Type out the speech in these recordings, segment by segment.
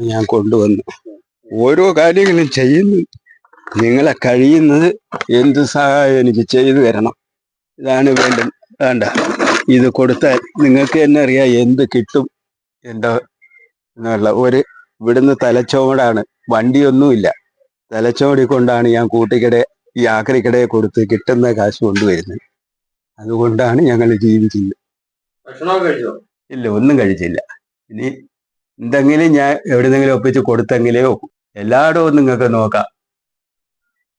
ഞാൻ കൊണ്ടുവന്നു. ഓരോ കാര്യങ്ങളും ചെയ്യുന്നു. നിങ്ങളെ കഴിയുന്നത് എന്ത് സഹായം എനിക്ക് ചെയ്തു തരണം. ഇതാണ് വേണ്ടത്. വേണ്ട. ഇത് കൊടുത്താൽ നിങ്ങൾക്ക് തന്നെ അറിയാം എന്ത് കിട്ടും എന്താ എന്നുള്ള ഒരു ഇവിടുന്ന് തലച്ചോടാണ്. വണ്ടിയൊന്നുമില്ല. തലച്ചോടി കൊണ്ടാണ് ഞാൻ കൂട്ടിക്കിടെ ഈ ആക്രിക്കടയെ കൊടുത്ത് കിട്ടുന്ന കാശ് കൊണ്ടുവരുന്നത്. അതുകൊണ്ടാണ് ഞങ്ങൾ ജീവിക്കുന്നത് ഭക്ഷണം കഴിച്ചോ? ഇല്ല ഒന്നും കഴിച്ചില്ല. ഇനി എന്തെങ്കിലും ഞാൻ എവിടെന്നെങ്കിലും ഒപ്പിച്ച് കൊടുത്തെങ്കിലേ എല്ലായിടവും നിങ്ങൾക്ക് നോക്കാം.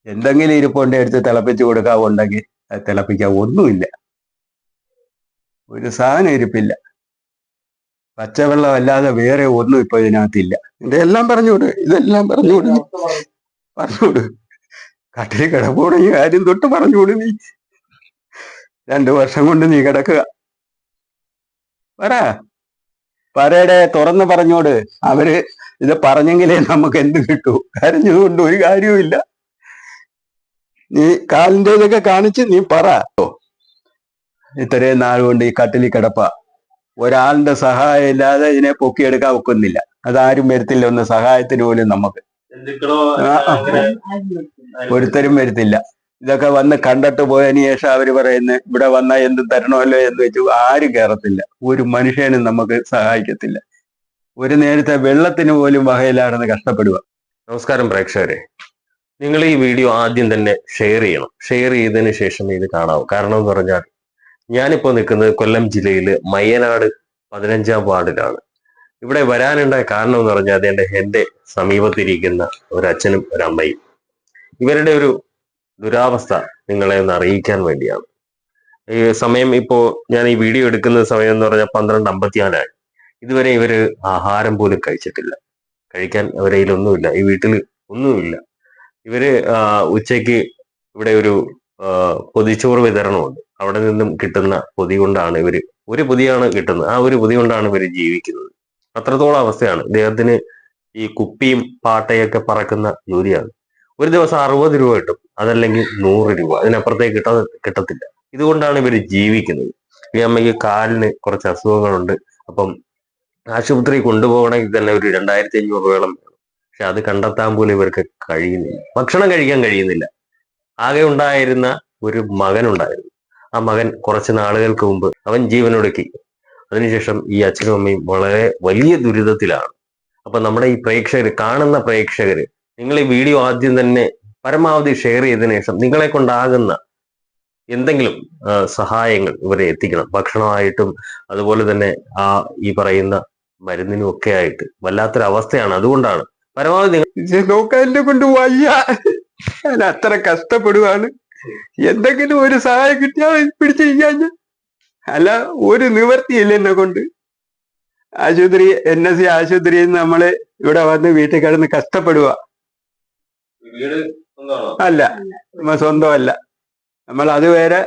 എന്തെങ്കിലും ഇരിപ്പുണ്ട് എടുത്ത് തിളപ്പിച്ച് കൊടുക്കാവുണ്ടെങ്കിൽ അത് തിളപ്പിക്കാൻ ഒന്നുമില്ല. ഒരു സാധനം ഇരിപ്പില്ല. പച്ചവെള്ളം അല്ലാതെ വേറെ ഒന്നും ഇപ്പൊ ഇതിനകത്തില്ല. ഇതെല്ലാം പറഞ്ഞുകൊട് ഇതെല്ലാം പറഞ്ഞുകൊട് നീ. പറഞ്ഞുകൊട് കട്ടിൽ കിടപ്പുണെങ്കിൽ കാര്യം തൊട്ട് പറഞ്ഞുകൊട് നീ. രണ്ടു വർഷം കൊണ്ട് നീ കിടക്കുക. പറ. പറയടെ തുറന്നു പറഞ്ഞോട്. അവർ ഇത് പറഞ്ഞെങ്കിലേ നമുക്ക് എന്ത് കിട്ടൂ? കരഞ്ഞതുകൊണ്ട് ഒരു കാര്യവുമില്ല. നീ കാലിന്റെ ഇതൊക്കെ കാണിച്ച് നീ പറ. ഇത്രയും നാൾ കൊണ്ട് ഈ കട്ടിലി കിടപ്പ. ഒരാളുടെ സഹായം ഇല്ലാതെ ഇതിനെ പൊക്കിയെടുക്കാൻ ഒക്കുന്നില്ല. അതാരും വരത്തില്ല ഒന്ന് സഹായത്തിന് പോലും നമുക്ക്. ഒരുത്തരും വരുത്തില്ല. ഇതൊക്കെ വന്ന് കണ്ടിട്ട് പോയതിനു ശേഷം അവർ പറയുന്നത് ഇവിടെ വന്നാൽ എന്ത് തരണമല്ലോ? എന്ന് വെച്ചു ആരും കയറത്തില്ല ഒരു മനുഷ്യനും നമുക്ക് സഹായിക്കത്തില്ല. ഒരു നേരത്തെ വെള്ളത്തിന് പോലും വകയിലാണെന്ന് കഷ്ടപ്പെടുക. നമസ്കാരം പ്രേക്ഷകരെ. നിങ്ങൾ ഈ വീഡിയോ ആദ്യം തന്നെ ഷെയർ ചെയ്യണം. ഷെയർ ചെയ്തതിന് ശേഷം ഇത് കാണാവൂ കാരണം എന്ന് പറഞ്ഞാൽ ഞാനിപ്പോൾ നിൽക്കുന്നത് കൊല്ലം ജില്ലയിൽ മയ്യനാട് പതിനഞ്ചാം വാർഡിലാണ്. ഇവിടെ വരാനുണ്ടായ കാരണം എന്ന് പറഞ്ഞാൽ എന്റെ സമീപത്തിരിക്കുന്ന ഒരു അച്ഛനും ഒരു അമ്മയും. ഇവരുടെ ഒരു ദുരാവസ്ഥ നിങ്ങളെ ഒന്ന് അറിയിക്കാൻ വേണ്ടിയാണ്. ഈ സമയം ഇപ്പോ ഞാൻ ഈ വീഡിയോ എടുക്കുന്ന സമയം എന്ന് പറഞ്ഞാൽ പന്ത്രണ്ട് അമ്പത്തിനാലായി. ഇതുവരെ ഇവർ ആഹാരം പോലും കഴിച്ചിട്ടില്ല. കഴിക്കാൻ അവരെ ഒന്നുമില്ല ഈ വീട്ടിൽ ഒന്നുമില്ല. ഇവർ ഉച്ചയ്ക്ക് ഇവിടെ ഒരു പൊതിച്ചോറ് വിതരണമുണ്ട്. അവിടെ നിന്നും കിട്ടുന്ന പൊതി കൊണ്ടാണ് ഇവർ ഒരു പൊതിയാണ് കിട്ടുന്നത്. ആ ഒരു പൊതി കൊണ്ടാണ് ഇവർ ജീവിക്കുന്നത്. അത്രത്തോളം അവസ്ഥയാണ്. ഇദ്ദേഹത്തിന് ഈ കുപ്പിയും പാട്ടയൊക്കെ പറക്കുന്ന ജോലിയാണ്. ഒരു ദിവസം അറുപത് രൂപ കിട്ടും. അതല്ലെങ്കിൽ നൂറ് രൂപ. അതിനപ്പുറത്തേക്ക് കിട്ടാ കിട്ടത്തില്ല. ഇതുകൊണ്ടാണ് ഇവർ ജീവിക്കുന്നത്. ഈ അമ്മയ്ക്ക് കാലിന് കുറച്ച് അസുഖങ്ങളുണ്ട്. അപ്പം ആശുപത്രി കൊണ്ടുപോകണമെങ്കിൽ തന്നെ ഒരു രണ്ടായിരത്തി അഞ്ഞൂറ് രൂപയോളം വേണം. പക്ഷെ അത് കണ്ടെത്താൻ പോലും ഇവർക്ക് കഴിയുന്നില്ല. ഭക്ഷണം കഴിക്കാൻ കഴിയുന്നില്ല. ആകെ ഉണ്ടായിരുന്ന ഒരു മകൻ ഉണ്ടായിരുന്നു ആ മകൻ കുറച്ച് നാളുകൾക്ക് മുമ്പ് അവൻ ജീവനൊടുക്കി. അതിനുശേഷം ഈ അച്ഛനും അമ്മയും വളരെ വലിയ ദുരിതത്തിലാണ്. അപ്പൊ നമ്മുടെ ഈ പ്രേക്ഷകർ കാണുന്ന പ്രേക്ഷകർ നിങ്ങൾ ഈ വീഡിയോ ആദ്യം തന്നെ പരമാവധി ഷെയർ ചെയ്തതിനു ശേഷം നിങ്ങളെ കൊണ്ടാകുന്ന എന്തെങ്കിലും സഹായങ്ങൾ ഇവരെ എത്തിക്കണം. ഭക്ഷണമായിട്ടും അതുപോലെ തന്നെ ആ ഈ പറയുന്ന മരുന്നിനും ഒക്കെ ആയിട്ട് വല്ലാത്തൊരവസ്ഥയാണ്. അതുകൊണ്ടാണ് പരമാവധി നിങ്ങൾ നോക്കാൻ എന്നെ കൊണ്ട് വയ്യ. ഞാൻ അത്ര കഷ്ടപ്പെടുവാണ്. എന്തെങ്കിലും ഒരു സഹായം കിട്ടിയാൽ പിടിച്ചു കഴിഞ്ഞാൽ അല്ല ഒരു നിവർത്തിയില്ല എന്നെ കൊണ്ട്. ആശുപത്രി എൻ എസ് സി ആശുപത്രിയിൽ നിന്ന് നമ്മൾ ഇവിടെ വന്ന് വീട്ടിൽ കിടന്ന് കഷ്ടപ്പെടുക വീട് അല്ല നമ്മ സ്വന്തമല്ല. നമ്മൾ അതുവരെ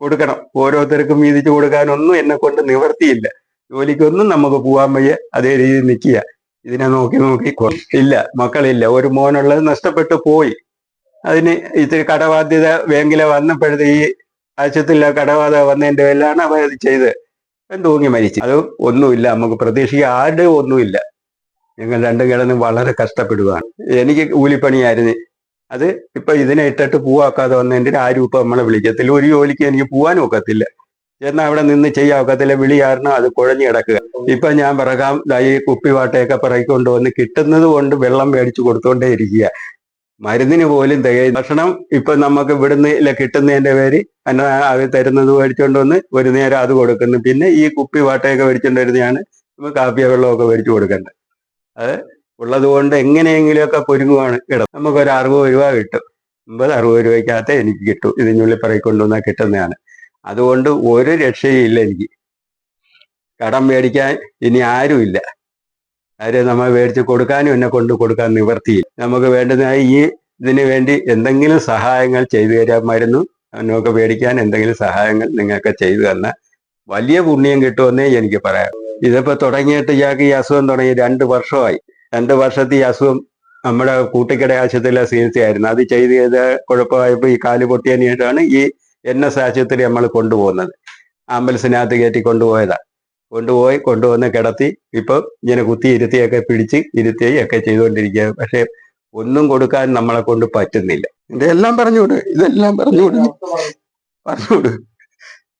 കൊടുക്കണം. ഓരോരുത്തർക്കും വീതിച്ചു കൊടുക്കാനൊന്നും എന്നെ കൊണ്ട് നിവർത്തിയില്ല. ജോലിക്കൊന്നും നമുക്ക് പോകാൻ വയ്യ. അതേ രീതിയിൽ നിൽക്കുക ഇതിനെ നോക്കി നോക്കി ഇല്ല മക്കളില്ല. ഒരു മോനുള്ളത് നഷ്ടപ്പെട്ടു പോയി. അതിന് ഇത്തിരി കടബാധ്യത ബാങ്കിലെ വന്നപ്പോഴത്തെ ഈ ആശുപത്രിയിലെ കടബാധ വന്നതിന്റെ പേരിലാണ് അവ അത് ചെയ്ത് തൂങ്ങി മരിച്ചു. അത് ഒന്നുമില്ല. നമുക്ക് പ്രതീക്ഷിക്കുക ആരുടെയും ഒന്നുമില്ല. ഞങ്ങൾ രണ്ടും കിടന്ന് വളരെ കഷ്ടപ്പെടുകയാണ് എനിക്ക് കൂലിപ്പണിയായിരുന്നു. അത് ഇപ്പൊ ഇതിനെ ഇട്ടിട്ട് പൂവാക്കാതെ വന്നതിന്റെ ആ ഇപ്പൊ നമ്മളെ വിളിക്കത്തില്ല ഒരു ജോലിക്ക് എനിക്ക് പോവാൻ ഒക്കത്തില്ല. എന്നാൽ അവിടെ നിന്ന് ചെയ്യാൻ ഒക്കത്തില്ല. വിളി കാരണം അത് കുഴഞ്ഞു കിടക്കുക. ഇപ്പൊ ഞാൻ പിറകാം ഈ കുപ്പിവാട്ടയൊക്കെ പിറകിക്കൊണ്ട് വന്ന് കിട്ടുന്നത് കൊണ്ട് വെള്ളം മേടിച്ചു കൊടുത്തോണ്ടേ ഇരിക്കുക. മരുന്നിന് പോലും തികയും ഭക്ഷണം ഇപ്പൊ നമുക്ക് ഇവിടുന്ന് കിട്ടുന്നതിന്റെ പേര് അന്ന അത് തരുന്നത് മേടിച്ചോണ്ട് വന്ന് ഒരു നേരം അത് കൊടുക്കുന്നു. പിന്നെ ഈ കുപ്പി വാട്ടയൊക്കെ മേടിച്ചോണ്ട് വരുന്നതാണ് നമുക്ക് കാപ്പിയ വെള്ളമൊക്കെ മേടിച്ചു കൊടുക്കേണ്ടത്. അത് ഉള്ളത് കൊണ്ട് എങ്ങനെയെങ്കിലുമൊക്കെ പൊരുങ്ങുവാണ് കിടം നമുക്കൊരു അറുപത് രൂപ കിട്ടും. അമ്പത് അറുപത് രൂപയ്ക്കകത്ത് എനിക്ക് കിട്ടും. ഇതിനുള്ളിൽ പറയി കൊണ്ടുവന്നാൽ കിട്ടുന്നതാണ്. അതുകൊണ്ട് ഒരു രക്ഷയില്ല എനിക്ക്. കടം മേടിക്കാൻ ഇനി ആരുമില്ല. ആര് നമ്മൾ മേടിച്ച് കൊടുക്കാനും എന്നെ കൊണ്ട് കൊടുക്കാൻ നിവർത്തിയില്ല. നമുക്ക് വേണ്ടുന്ന ഈ ഇതിന് വേണ്ടി എന്തെങ്കിലും സഹായങ്ങൾ ചെയ്തു തരാമായിരുന്നു നമുക്ക് മേടിക്കാൻ എന്തെങ്കിലും സഹായങ്ങൾ നിങ്ങൾക്ക് ചെയ്തു തന്ന വലിയ പുണ്യം കിട്ടുമെന്നേ എനിക്ക് പറയാം. ഇതിപ്പോ തുടങ്ങിയിട്ട് ഇയാൾക്ക് ഈ അസുഖം തുടങ്ങി രണ്ട് വർഷമായി. രണ്ട് വർഷത്തെ ഈ അസുഖം നമ്മുടെ കൂട്ടിക്കട ആശുപത്രിയിലെ ചികിത്സയായിരുന്നു അത് ചെയ്ത് ചെയ്ത് കുഴപ്പമായപ്പോൾ ഈ കാൽ പൊട്ടിയതിനായിട്ടാണ് ഈ എൻ എസ് ആശുപത്രി നമ്മൾ കൊണ്ടുപോകുന്നത്. ആംബുലൻസിനകത്ത് കയറ്റി കൊണ്ടുപോയതാണ് കൊണ്ടുപോയി കൊണ്ടുവന്ന് കിടത്തി ഇപ്പൊ ഇങ്ങനെ കുത്തി ഇരുത്തിയൊക്കെ പിടിച്ച് ഇരുത്തിയൊക്കെ ചെയ്തുകൊണ്ടിരിക്കുക പക്ഷെ ഒന്നും കൊടുക്കാൻ നമ്മളെ കൊണ്ട് പറ്റുന്നില്ല. ഇതെല്ലാം പറഞ്ഞുവിട്. ഇതെല്ലാം പറഞ്ഞുവിട്. പറഞ്ഞുവിട്.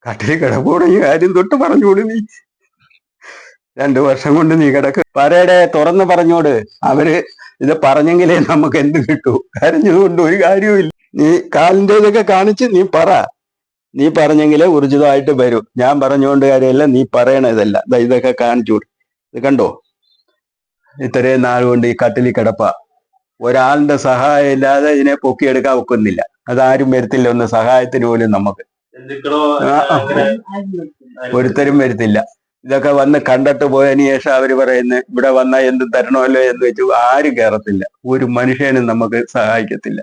കട്ടിൽ കിടപ്പോടെ കാര്യം തൊട്ട് പറഞ്ഞുവിട് നീ. രണ്ടു വർഷം കൊണ്ട് നീ കിടക്ക്. പരയുടെ തുറന്നു പറഞ്ഞോട്. അവർ ഇത് പറഞ്ഞെങ്കിലേ നമുക്ക് എന്ത് കിട്ടൂ? കരഞ്ഞതുകൊണ്ട് ഒരു കാര്യവും നീ കാലിന്റെ ഇതൊക്കെ കാണിച്ച് നീ പറ. നീ പറഞ്ഞെങ്കിലേ ഊർജിതമായിട്ട് വരൂ. ഞാൻ പറഞ്ഞുകൊണ്ട് കാര്യമല്ല നീ പറയണ ഇതല്ല ഇതൊക്കെ കാണിച്ചു. ഇത് കണ്ടോ? ഇത്രയും നാൾ കൊണ്ട് ഈ കട്ടിലി കിടപ്പ. ഒരാളുടെ സഹായം ഇല്ലാതെ ഇതിനെ പൊക്കിയെടുക്കാൻ ഒക്കുന്നില്ല. അതാരും വരത്തില്ല. ഒന്ന് സഹായത്തിന് പോലും നമുക്ക്. ഒരുത്തരും വരുത്തില്ല. ഇതൊക്കെ വന്ന് കണ്ടിട്ട് പോയതിന് ശേഷം അവർ പറയുന്നത് ഇവിടെ വന്നാൽ എന്ത് തരണമല്ലോ എന്ന് വെച്ചു ആരും കയറത്തില്ല ഒരു മനുഷ്യനും നമുക്ക് സഹായിക്കത്തില്ല.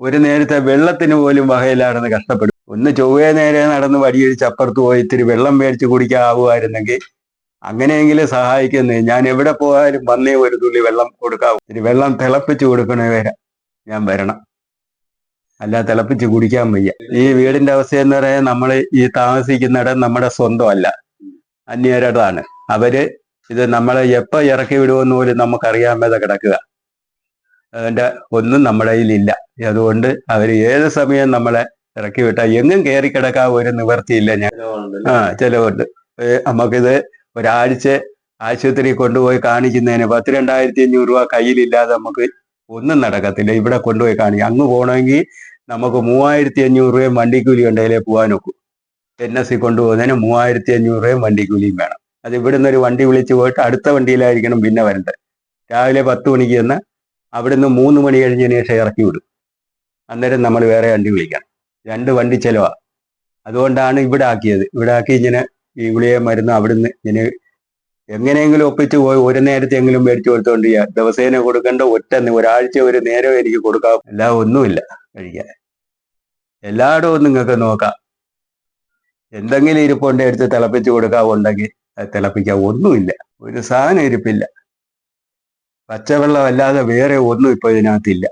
ഒരു നേരത്തെ വെള്ളത്തിന് പോലും വകയിലാണെന്ന് കഷ്ടപ്പെടും. ഒന്ന് ചൊവ്വേ നേരെ നടന്ന് വടിയടിച്ച് ചപ്പുറത്ത് പോയി ഇത്തിരി വെള്ളം മേടിച്ച് കുടിക്കാവുമായിരുന്നെങ്കിൽ അങ്ങനെയെങ്കിലും സഹായിക്കുന്നേ. ഞാൻ എവിടെ പോയാലും വന്നേ ഒരു തുള്ളി വെള്ളം കൊടുക്കാവും. ഇത്തിരി വെള്ളം തിളപ്പിച്ച് കൊടുക്കണേ ഞാൻ വരണം. അല്ല തിളപ്പിച്ച് കുടിക്കാൻ വയ്യ. ഈ വീടിന്റെ അവസ്ഥ എന്ന് പറയാൻ നമ്മൾ ഈ താമസിക്കുന്നിടം നമ്മുടെ സ്വന്തമല്ല. അന്യരുടേതാണ് അവർ ഇത് നമ്മളെ എപ്പോ ഇറക്കി വിടുമെന്ന് പോലും നമുക്ക് മേതെ കിടക്കുക. അതിന്റെ ഒന്നും നമ്മുടെ കയ്യിലില്ല. അതുകൊണ്ട് അവർ ഏത് സമയം നമ്മളെ ഇറക്കി വിട്ടാൽ എങ്ങും കയറി കിടക്കാൻ ഒരു നിവർത്തിയില്ല ഞാൻ. ആ ചിലവുണ്ട്. നമുക്കിത് ഒരാഴ്ച ആശുപത്രി കൊണ്ടുപോയി കാണിക്കുന്നതിന് പത്ത് രണ്ടായിരത്തി അഞ്ഞൂറ് രൂപ കയ്യിലില്ലാതെ നമുക്ക് ഒന്നും നടക്കത്തില്ല. ഇവിടെ കൊണ്ടുപോയി കാണിക്കാം. അങ്ങ് പോകണമെങ്കിൽ നമുക്ക് മൂവായിരത്തി അഞ്ഞൂറ് രൂപയും വണ്ടിക്കൂലി ഉണ്ടെങ്കിലേ പോകാൻ എൻ എസ് സി കൊണ്ടുപോകുന്നതിന് മൂവായിരത്തി അഞ്ഞൂറ് വണ്ടിക്കൂലിയും വേണം. അത് ഇവിടുന്ന് ഒരു വണ്ടി വിളിച്ച് പോയിട്ട് അടുത്ത വണ്ടിയിലായിരിക്കണം പിന്നെ വരേണ്ടത്. രാവിലെ പത്ത് മണിക്ക് ചെന്ന് അവിടുന്ന് മൂന്ന് മണി കഴിഞ്ഞതിന് ശേഷം ഇറക്കി വിടും. അന്നേരം നമ്മൾ വേറെ വണ്ടി വിളിക്കണം. രണ്ട് വണ്ടി ചെലവാ. അതുകൊണ്ടാണ് ഇവിടെ ആക്കിയത്. ഇവിടെ ആക്കി ഇങ്ങനെ ഈ ഗുളിയെ മരുന്ന് അവിടുന്ന് ഇങ്ങനെ എങ്ങനെയെങ്കിലും ഒപ്പിച്ച് പോയി ഒരു നേരത്തെങ്കിലും മേടിച്ചു കൊടുത്തോണ്ട് ദിവസേന കൊടുക്കേണ്ട ഒറ്റ ഒരാഴ്ച ഒരു നേരം എനിക്ക് കൊടുക്കാം എല്ലാം ഒന്നുമില്ല കഴിക്കാൻ. എല്ലായിടവും നിങ്ങൾക്ക് നോക്കാം. എന്തെങ്കിലും ഇരിപ്പുണ്ട് എടുത്ത് തിളപ്പിച്ച് കൊടുക്കാവുണ്ടെങ്കിൽ തിളപ്പിക്കാൻ ഒന്നുമില്ല. ഒരു സാധനം ഇരിപ്പില്ല. പച്ചവെള്ളം അല്ലാതെ വേറെ ഒന്നും ഇപ്പൊ ഇതിനകത്തില്ല.